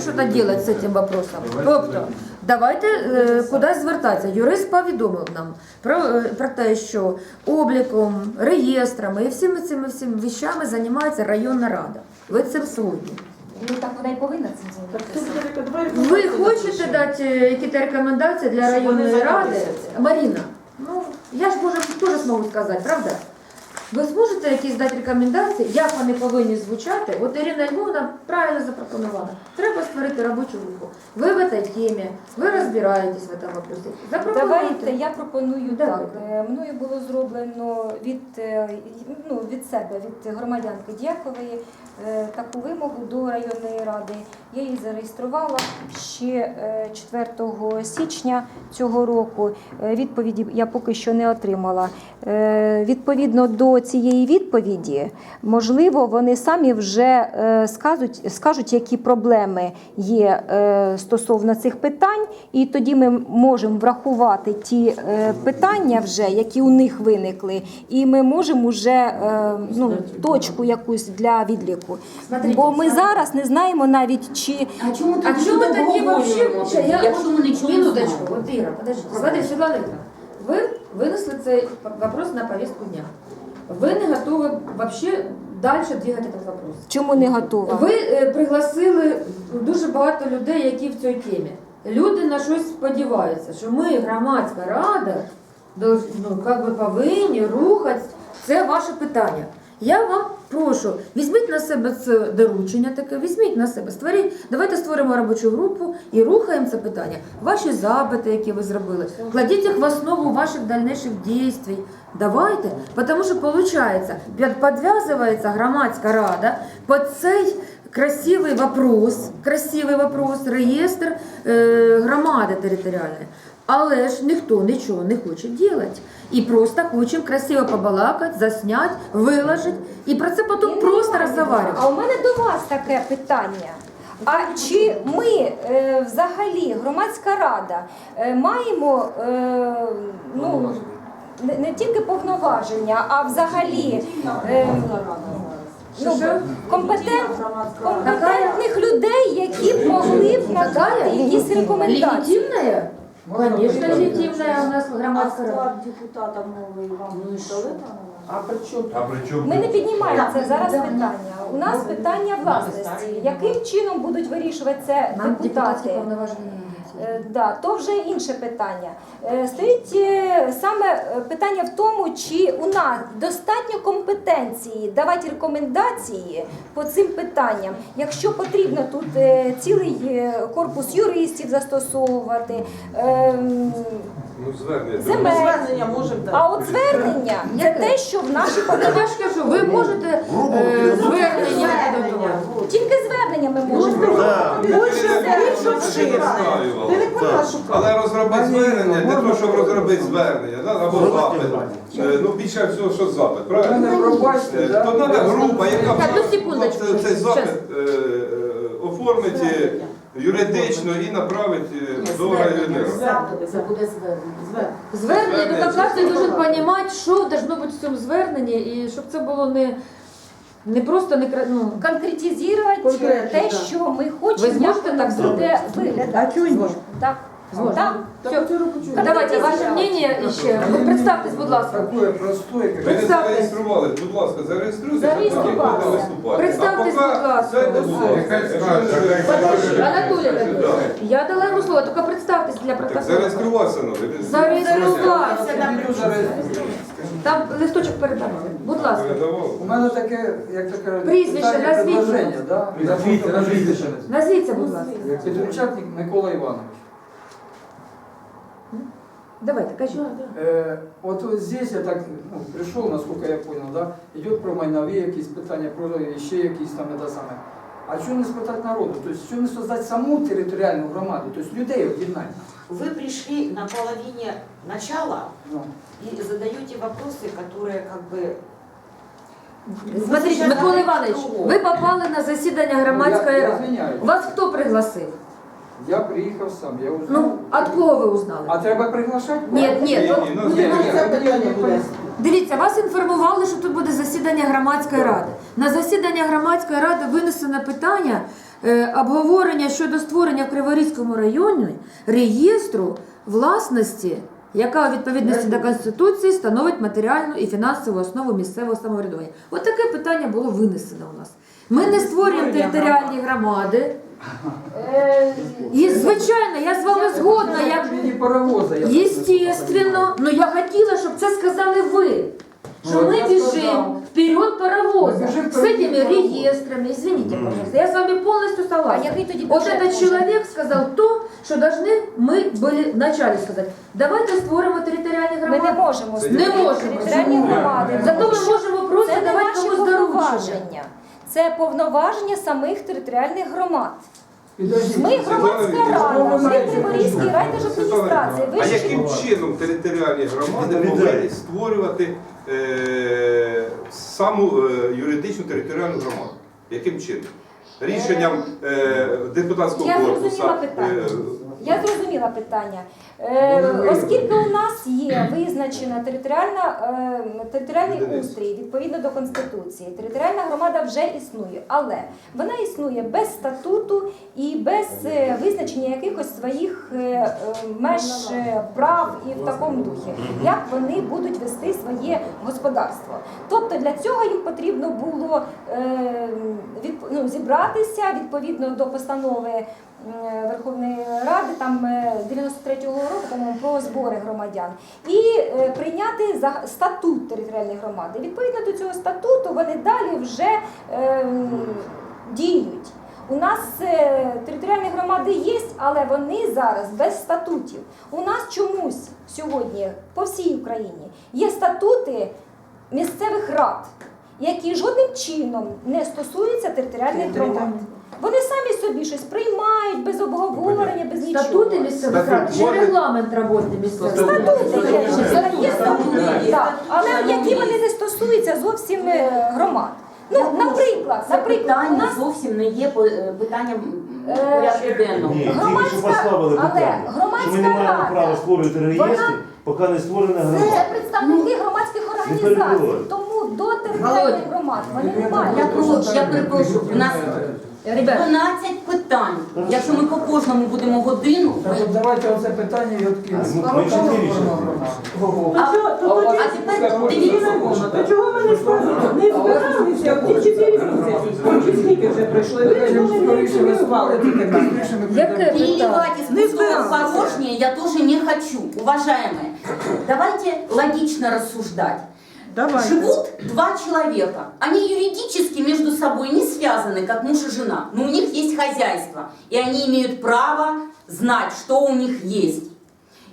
Що то делать з цим вопросом? Тобто, давайте е, кудись звертатися. Юрист повідомив нам про, е, про те, що обліком, реєстрами і всіми цими всіми віщами займається районна рада. Ви це згодні. Ну так вона й повинна цим займатися. Ви хочете дати якісь рекомендації для районної ради? Маріна, ну я ж може теж зможу сказати, правда? Ви зможете якісь дати рекомендації, як вони повинні звучати? От Ірина Львовна правильно запропонувала. Треба створити робочу групу. Ви в цій темі, ви розбираєтесь в цьому вопросі. Давайте я пропоную Давайте. так. Е, Мною було зроблено від, е, ну, від себе, від громадянки Дякової, таку вимогу до районної ради. Я її зареєструвала ще е, 4 січня цього року. Е, Відповіді я поки що не отримала. Е, Відповідно до цієї відповіді, можливо, вони самі вже е, скажуть, скажуть, які проблеми є е, стосовно цих питань, і тоді ми можемо врахувати ті е, питання, вже, які у них виникли, і ми можемо вже е, ну, точку якусь для відліку. Смотрите, Бо ми зараз не знаємо навіть чи А чому А чому тут тоді вообще? я Якщо ми нічого не Минуточку, знаємо. Смотрите, Светлана ви винесли цей вопрос на повестку дня. Ви не готові вообще дальше двигати этот вопрос. чому не готова? Ви е, пригласили дуже багато людей, які в цій темі. Люди на щось сподіваються, що ми, громадська рада, ну, как би повинні рухатись. Це ваше питання. Я вам прошу, візьміть на себе це доручення таке, візьміть на себе, створіть, давайте створимо робочу групу і рухаємо це питання. Ваші запити, які ви зробили, кладіть їх в основу ваших дальнейших дій. Давайте, тому що виходить, підв'язується громадська рада під цей красивий вопрос, красивий вопрос, реєстр е, громади територіальної. Але ж ніхто нічого не хоче робити. І просто хочемо красиво побалакати, засняти, виложити. І про це потім просто розговорювати. А у мене до вас таке питання. А чи ми е, взагалі, громадська рада, е, маємо е, ну, не, не тільки повноваження, а взагалі е, ну, компетент, компетентних людей, які б могли б надати якісь рекомендації? Легітимна? Конечно, легитимная у нас громадська рада. склад депутата новий вам Ну і що? дали? А при чому? А при чому? Ми не піднімаємо це зараз питання. У нас питання власності. Яким чином будуть вирішувати це Нам депутатські депутати? дають. Е, Да, то вже інше питання. Е, Стоїть е, саме е, питання в тому, чи у нас достатньо компетенції давати рекомендації по цим питанням. Якщо потрібно тут е, цілий е, корпус юристів застосовувати, ем, Ну, звернення. Земель. Звернення можемо дати. а от звернення це те, що в нашій Ну, я ж кажу, ви можете е, звернення тільки звернення ми можемо. Більше обширне. Ти не поняла, Але розробити звернення для того, щоб розробити звернення, да, або запит. Е, Ну, більше всього, що запит, правильно? Мене пробачте, Е, да? То треба група, яка Так, ну, секундочку, цей- цей запит е, е, оформить е, юридично і направить е, до районера. Це буде звернення. Звернення. Звернення, ну так кожен должен розуміти, що должно бути в цьому зверненні, і щоб це було не, не просто не кра- ну, конкретизувати Конкретно, те, да. що ми хочемо, Ви зможете як так виглядати. А чого ні? Так, Зможете. так. Все. Давайте ваше мнение ще. Ви представтесь, будь ласка. Такое простое, Ви не будь ласка, зареєструйтеся, а потім Зареєструвалися. будете виступати. Представтесь, А поки будь ласка. Сядьте, будь ласка. Нехай Якщо скаже, не хай зареєстрували, Анатолій то я дала йому слово, тільки представтесь для Так протоколу. зареєструватися треба. Зареєструвався. Зареєструвався. Там листочок передавали. Будь ласка. Передавали. У мене таке, як таке Прізвище питання, назвіть. предложення, да? Назвіть, назвіть. Назвіться, будь ласка. Підручатник Микола Іванович. Давайте, кажіть. Э, вот, вот здесь я так ну, пришел, насколько я понял, да, идет про майнові якісь питання, про ще якісь там это саме. А чого не спитати народу? Тобто, чого не создати саму територіальну громаду, тобто людей об'єднати? Вы пришли на половине начала Ну. и задаете вопросы, которые как бы... Смотрите, Сейчас Микола говорите Іванович, другое. ви попали на засідання громадської я, я ради. звиняюсь. Вас хто пригласив? Я приїхав сам, я узнав. Ну, от кого ви узнали? А треба приглашати? Ні, ні, Ні, то- ні, ну, Ні, ні, Це питання буде. Дивіться, вас інформували, що тут буде засідання громадської ради. На засідання громадської ради винесено питання е, обговорення щодо створення в Криворізькому районі реєстру власності, яка у відповідності до Конституції становить матеріальну і фінансову основу місцевого самоврядування. От таке питання було винесено у нас. Ми не створюємо територіальні громади. Е, І, звичайно, я з вами згодна. Як Мені паровоза. я Естественно, но я хотела, чтобы це сказали вы. Что Ну, мы я бежим сказал. вперед паровоза Мы бежим с вперед этими паровоза. реестрами. Извините, пожалуйста, я с вами полностью А согласна. який тоді Вот бюджет этот може человек сказал то, что должны мы были вначале сказать. Давайте створимо територіальні Ми не громади. можемо Це створити не можемо. територіальні Чому? громади. Зато тому ми що можемо просто це не давати наші комусь доручення. повноваження. Це повноваження самих територіальних громад. Підождіть. Ми громадська рада, ми знаєте, Криворізькій що? райдержадміністрації. Ви А ж яким чином територіальні громади повинні створювати е, саму е, юридичну територіальну громаду? Яким чином? Рішенням е, депутатського Я корпусу. зрозуміла питання. е, Я зрозуміла питання. Е, оскільки у нас є визначена територіальна, е, територіальний устрій відповідно до Конституції, територіальна громада вже існує, але вона існує без статуту і без е, визначення якихось своїх меж прав і в такому духі, як вони будуть вести своє господарство. Тобто для цього їм потрібно було ну, зібратися відповідно до постанови Верховної Ради там е, 93-го року по-моєму, про збори громадян і е, прийняти статут територіальної громади. Відповідно до цього статуту вони далі вже е, діють. У нас е, територіальні громади є, але вони зараз без статутів. У нас чомусь сьогодні по всій Україні є статути місцевих рад, які жодним чином не стосуються територіальних громад. Вони самі собі щось приймають без обговорення, без нічого. Статути місцевих рад чи регламент роботи місцевих рад? Статути є, є статути, так, але які вони не стосуються зовсім е, громад. Ну, наприклад, Це наприклад, у питання нас зовсім не є по- е, питанням Е, порядку денного. Ні, тільки що Громадська- поставили але питання. громадська що ми не маємо рада, права створювати реєстри, поки не створена громада. це представники громадських організацій, тому до територіальних громад вони не мають. Я прошу, я перепрошую, у нас Ребят, 12 питань. Якщо ми по кожному будемо годину, Так от давайте оце питання і відкинемо. Ми- Ого. А- чого- то тоді- а тепер дивіться. То чого ми не сказали? Не збиралися, в ті чотири місяці. Чи скільки вже пройшли? Ви не Яке переливать Не в порожнее я тоже не хочу, уважаемые. Давайте логично рассуждать. Живут два человека. Они юридически между собой не связаны, как муж и жена. Но у них есть хозяйство. И они имеют право знать, что у них есть.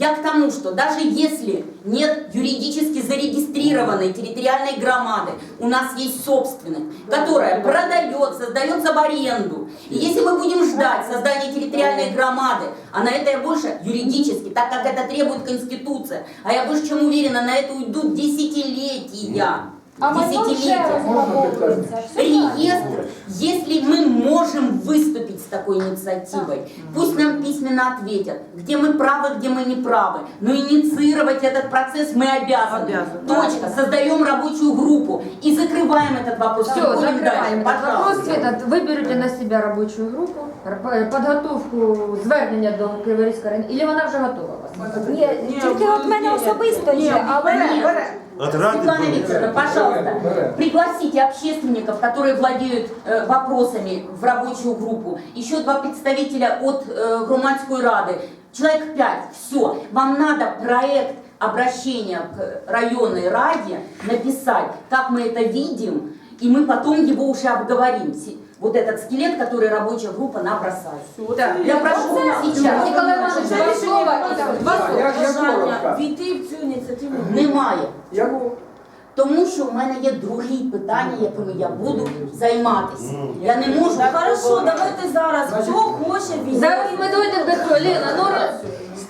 Я к тому, что даже если нет юридически зарегистрированной территориальной громады, у нас есть собственность, которая продается, сдается в аренду. И если мы будем ждать создания территориальной громады, а на это я больше юридически, так как это требует Конституция, а я больше чем уверена, на это уйдут десятилетия. А майно вже Десятилетия. розраховується. Все правильно. Реестр, если мы можем выступить с такой инициативой, пусть нам письменно ответят, где мы правы, где мы не правы. Но инициировать этот процесс мы обязаны. Обязаны. Точка. Создаем рабочую группу и закрываем этот вопрос. Все, Переходим закрываем дальше. этот вопрос. Пожалуйста. Света, вы берете на себя робочу групу, р- подготовку звернення до Криворізької району, і вона вже готова у вас? Ні, тільки от мене особисто є, але От ради Светлана Викторовна, пожалуйста, пригласите общественников, которые владеют э, вопросами в рабочую группу. Еще два представителя от э, громадской рады. Человек пять. Все. Вам надо проект обращения к районной раде написать, как мы это видим, и мы потом его уже обговорим. Вот этот скелет, который рабочая группа набросает. Я прошу сейчас. Николай Иванович, два слова. Два слова. я- я коротко. Війти в цю ініціативу. Немає. Я Тому що в мене є другі питання, якими я буду займатися. Я не можу. Хорошо, давайте зараз. Хто хоче війти? Зараз ми дойдемо до цього. Лена, ну раз-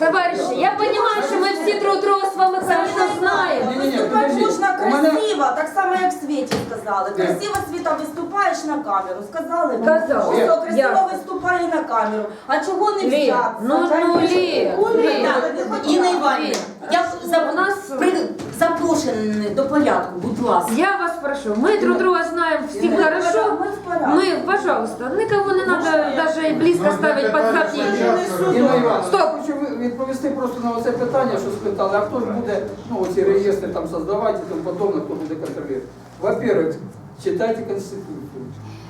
товариші, я розумію, що ми всі друг друга з вами хорошо знаємо. Виступати можна красиво, так само як Світі сказали. Красиво Світа виступаєш на камеру. Сказали вам. Казали. Ось, красиво виступає на камеру. А чого не взяти? ну, ну, Лен. Так, Інна Іванівна, я У за, нас при, запрошені до порядку, будь ласка. Я вас прошу, мы друг друга знаем всем хорошо. Мы в порядке. Мы, пожалуйста, никого не надо даже и близко ставить под сомнение. Інна Івановна, Стоп. я хочу ви- відповісти просто на оце питання, що спитали, а хто ж буде ну, оці реєстри там создавати і тому подобне, хто буде контролювати. Во-первых, читайте Конституцію.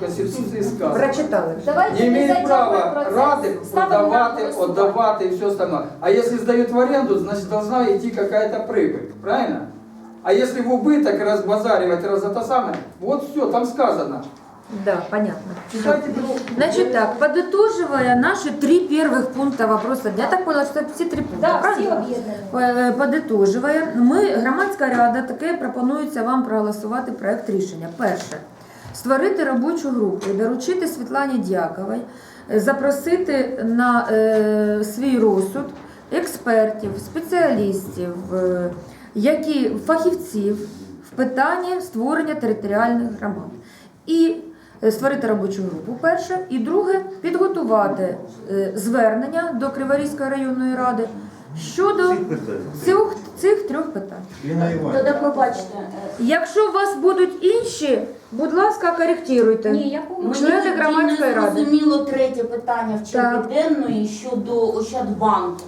В Конституції сказано. Прочитали. Давайте Не не имеет зайдемо в права процес. рады Ставимо на продавать, голосування. отдавать и все остальное. А если сдают в аренду, значит должна идти какая-то прибыль, правильно? А если в убыток разбазаривать, раз это самое, вот все, там сказано. Да, понятно. Читайте ну, Значит так, подытоживая наши три первых пункта вопроса дня, я так поняла, что это все три пункта, Да, всі правильно? об'єднані. Е, Подитожує, ми, громадська рада, таке пропонується вам проголосувати проект рішення. Перше, створити робочу групу доручити Світлані Дяковій е, запросити на е, свій розсуд експертів, спеціалістів, е, які фахівців в питанні створення територіальних громад. І створити робочу групу перше, і друге підготувати звернення до Криворізької районної ради щодо Цих цих, трьох питань. Тоді пробачте. Якщо у вас будуть інші, будь ласка, коректуйте. Ні, я помню. Члени громадської ради. зрозуміло третє питання в черзі денної щодо Ощадбанку.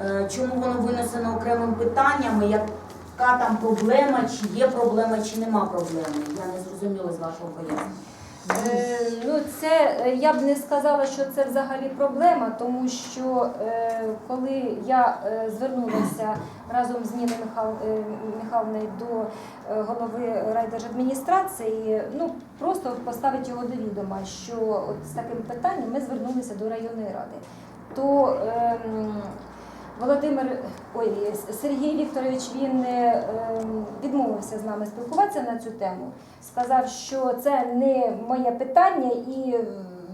Е, Чому воно винесено окремим питанням, яка там проблема, чи є проблема, чи нема проблеми. Я не зрозуміла з вашого пояснення. Е, Ну, це е, я б не сказала, що це взагалі проблема, тому що е, коли я звернулася разом з Ніною Михал, Михайловною до голови райдержадміністрації, ну просто поставити його до відома, що от з таким питанням ми звернулися до районної ради. То ем, Володимир ой, Сергій Вікторович він е, ем, відмовився з нами спілкуватися на цю тему. Сказав, що це не моє питання і е,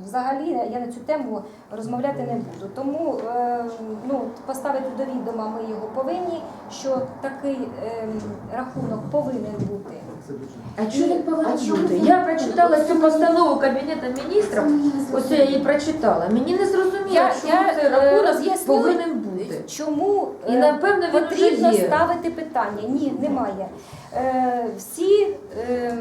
взагалі я на цю тему розмовляти не буду. Тому е, ну, поставити до відома ми його повинні, що такий ем, рахунок повинен бути. А чого він повинен бути? Я прочитала цю постанову Кабінету міністрів, ось я її прочитала. Мені не зрозуміло, що я цей е, рахунок повинен. Чому І, е, напевно, він потрібно вже є. ставити питання. Ні, немає. Е, всі е,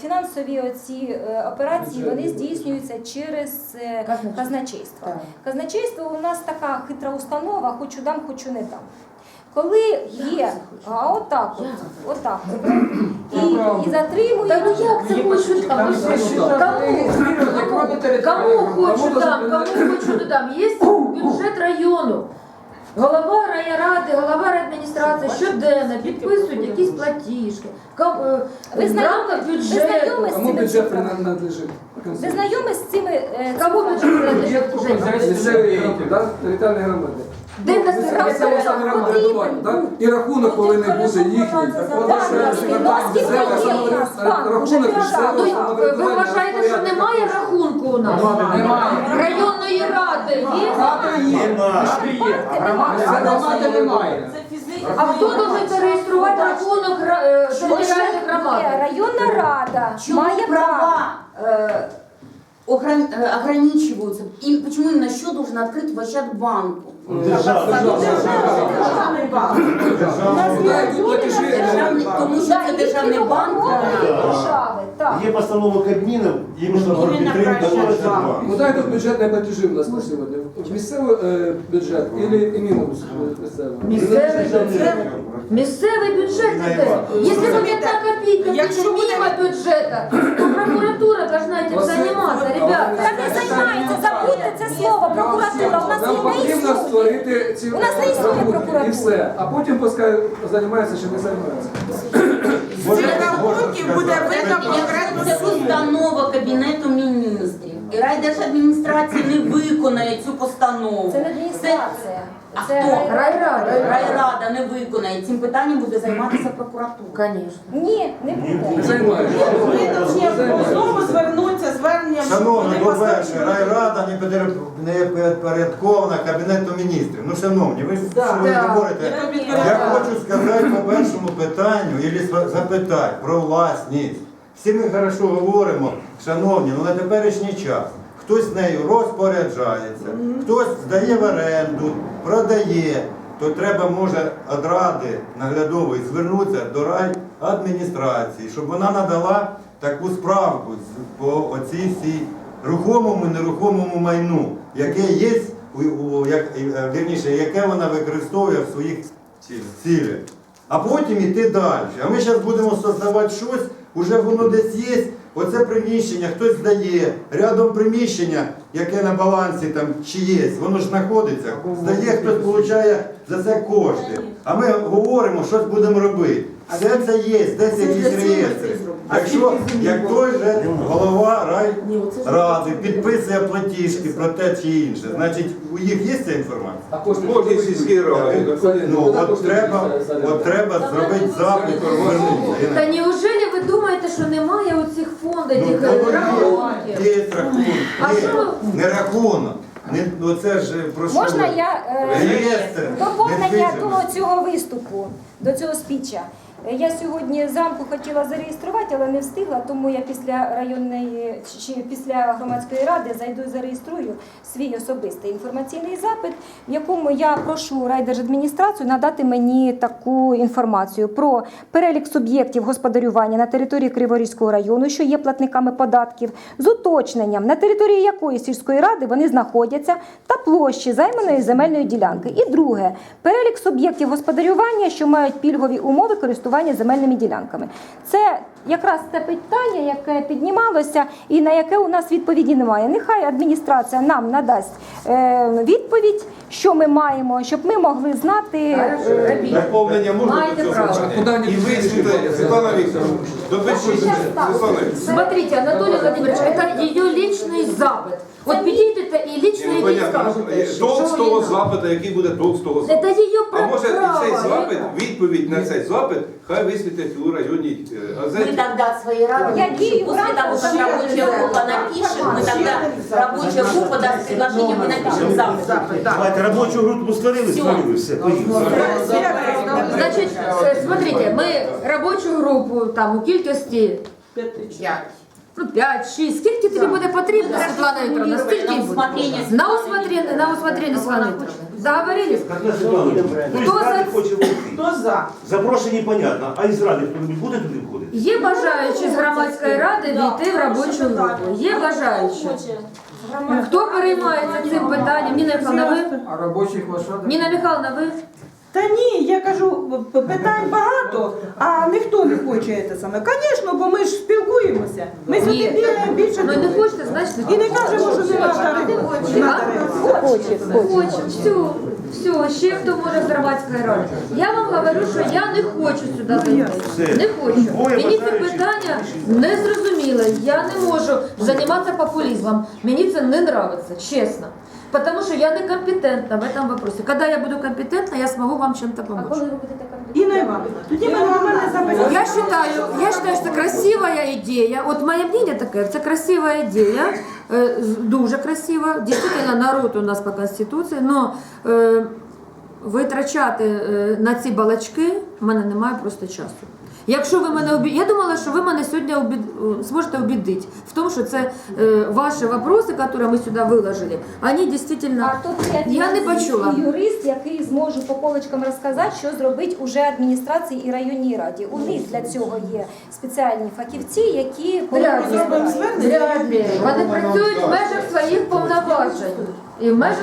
фінансові оці е, операції вони здійснюються через е, Казначейство. казначейство. Так. Казначейство у нас така хитра установа, хочу дам, хочу не дам. Коли є, а отак, от, отак, от, і, і затримують. Та ну як це хочу там? Там Кому хочу дам, кому хочу дам. Є бюджет району. Голова райради, голова райадміністрації щоденно підписують якісь платіжки. Е, Ви знайомі- рамках ви бюджету. знайомі з Кому цими бюджет цифрами? принадлежит? Ви знайомі з цими е, Кому бюджет принадлежить? Да? територіальні громади. Де Ну, місцеве територіальні самоврядування. І рахунок повинен бути їхній. Так, от, Так, що так, і місцевого у нас є самоврядування- банк, уже рахунок. Місцевого ви самоврядування. вважаєте, що немає рахунку у нас? Немає. Районної ради є? Рада є. А громади немає. А хто должен зареєструвати рахунок ра- е, територіальних громад? Районна рада Чому має права э, э, ограничиваются? И почему именно счет должен открыть в Ощадбанку? Держава. Державний банк. Тому що це державний банк. держави. Так. Є постанова Кабміну, їм підтримка про теж Ощадбанк. банк. Куда бюджетні платежі у нас на сьогодні? Місцевий е, бюджет или і мінус місцевий? Місцевий бюджет. Місцевий бюджет іде. Якщо буде одна копійка Якщо буде буде- мимо бюджету, то прокуратура должна этим заниматься, ребята. Та не займається, забудьте це слово, прокуратура. У нас Нам не потрібно існує. створити ці У нас не існує рахунки, прокуратури. і все. А потім пускай займається чи не займається. З цих рахунків буде видно конкретну Це суму. постанова Кабінету міністрів. І райдержадміністрація не виконає цю постанову. Це не адміністрація. А Це хто? Райрада. Райрада не виконає. Цим питанням буде займатися прокуратура. Конечно. Ні, не Не буде. займається. Винуждені знову звернуться зверненням. Шановні, по-перше, поставили- райрада не підер- не підпорядкована Кабінету міністрів. Ну, шановні, ви ж Да. що ви Да. говорите? Я хочу сказати по першому питанню, або запитати про власність. Всі ми хорошо говоримо, шановні, на теперішній час. Хтось нею розпоряджається, хтось здає в оренду, продає. то треба може від ради наглядової звернутися до райадміністрації, щоб вона надала таку справку по оцій всій рухомому і нерухомому майну, яке є, як, е, вірніше, яке вона використовує в своїх цілях. А потім іти далі. А ми зараз будемо створювати щось, уже воно десь є. Оце приміщення, хтось здає, рядом приміщення, яке на балансі там чиєсь, воно ж знаходиться, здає, хтось отримує за це кошти. А ми говоримо, що будемо робити. Все це є, десь якісь реєстри. Якщо як той же голова райради підписує платіжки про те чи інше, значить у їх є ця інформація? А кошти Кожній сільській раді. Ну от треба, от треба зробити запит. Та неужели ви думаєте, що немає оцих фондів, Ну, тих воно рахунків? Є рахунок, А є. що? не рахунок. Не, ну це ж про що Можна ви? я е, Реєстр. доповнення недвижимості. до цього виступу, до цього спіча. Е, Я сьогодні зранку хотіла зареєструвати, але не встигла, тому я після районної чи після громадської ради зайду і зареєструю свій особистий інформаційний запит, в якому я прошу райдержадміністрацію надати мені таку інформацію про перелік суб'єктів господарювання на території Криворізького району, що є платниками податків, з уточненням, на території якої сільської ради вони знаходяться, та площі займаної земельної ділянки. І друге, перелік суб'єктів господарювання, що мають пільгові умови користування земельними ділянками. Це якраз те питання, яке піднімалося, і на яке у нас відповіді немає. Нехай адміністрація нам надасть е, відповідь, що ми маємо, щоб ми могли знати. Е, робіть. Доповнення можна Маєте до цього право. питання? І висвітлити, Світлана Вікторовна, Смотрите, Анатолий Владимирович, это ее личный запит. Вот підійдете і лично Ні, їй ну, понятно. скажете, Толк з що того їй запиту, який буде толк з того запиту. Це її А може і цей право. запит, відповідь на цей запит, хай висвітлять у районній е, Мы газеті. тогда от своей рады, Я дію после в того, как рамках рабочая группа напишет, мы тогда рабочая группа даст предложение, мы напишем запит. Давайте робочу групу створили, створили, все, поїхали. Значить, е, смотрите, ми робочу групу там у кількості ну, 5-6, скільки тобі буде потрібно, Світлана Вікторовна, скільки буде? На усмотрение, на усмотрение, Світлана Вікторовна. Договорились? Хто Хто за- хоче вийти? Хто за? Запрошені, понятно, а із ради буде туди входити? Є бажаючі з громадської ради війти в робочу групу. Є бажаючі. Хто переймається цим питанням? Ніна Михайловна, ви? А робочих лошадок? Ніна Михайловна, ви? Та ні, я кажу, п- питань багато, а ніхто не хоче це саме. Звісно, бо ми ж спілкуємося. Ми сюди Ні. бігаємо більше. Ну не хочете, значить І не кажемо, що не треба. Хоче, хоче. Все, все, ще хто може з громадської. Я вам говорю, що я не хочу сюди зайти. Не хочу. Мені це питання не зрозуміло. Я не можу займатися популізмом. Мені це не подобається, чесно. Потому что я некомпетентна в этом вопросе. Когда я буду компетентна, я смогу вам чем-то А коли ви будете Інна Івановна, тоді ми нормально запитаємо. Я считаю, я считаю, что красивая идея. Вот моє мнение таке, це красива ідея, з- дуже красива. Дійсно, народ у нас по конституції, но е, витрачати е, на ці балачки в мене немає просто часу. Якщо ви мене обі... я думала, що ви мене сьогодні обід... зможете убедити в тому, що це е, ваші вопроси, які ми сюди виложили, вони дійсно А тут є я не почула. юрист, який зможе по полочкам розказати, що зробить уже адміністрації і районній раді. У них для цього є спеціальні фахівці, які Вряд ли. Вряд. Вони працюють в межах своїх повноважень. І в межах